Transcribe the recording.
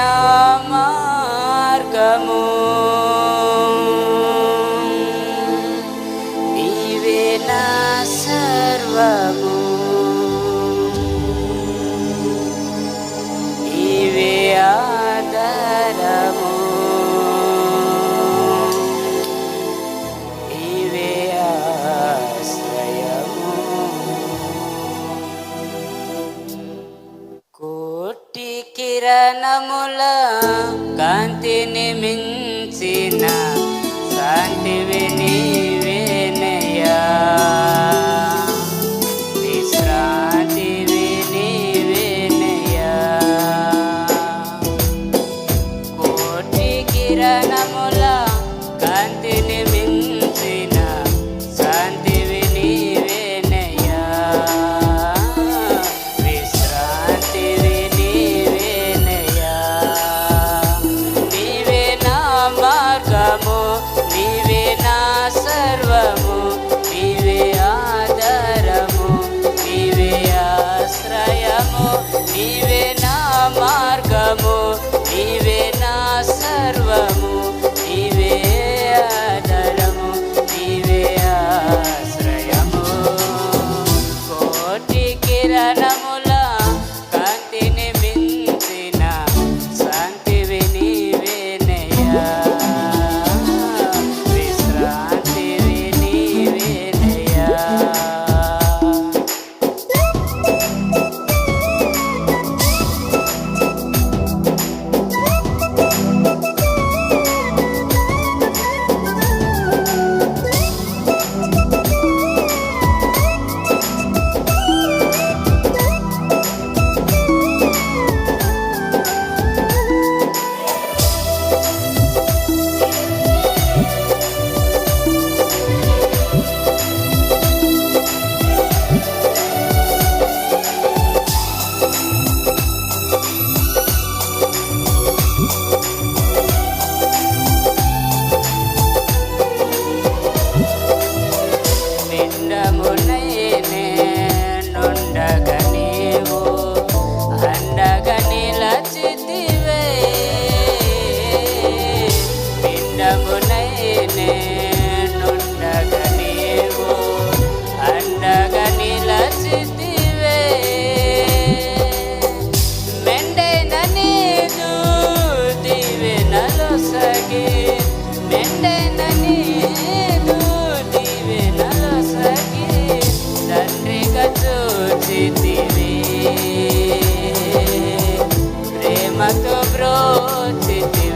Oh. కిరణముల కాంతిని మించిన శాంతి వినివేనయ్యా విశ్రాంతి వినివేనయ్యా కోటి కిరణముల కాంతిని நொண்ட முனையே நொண்ட ma to brocici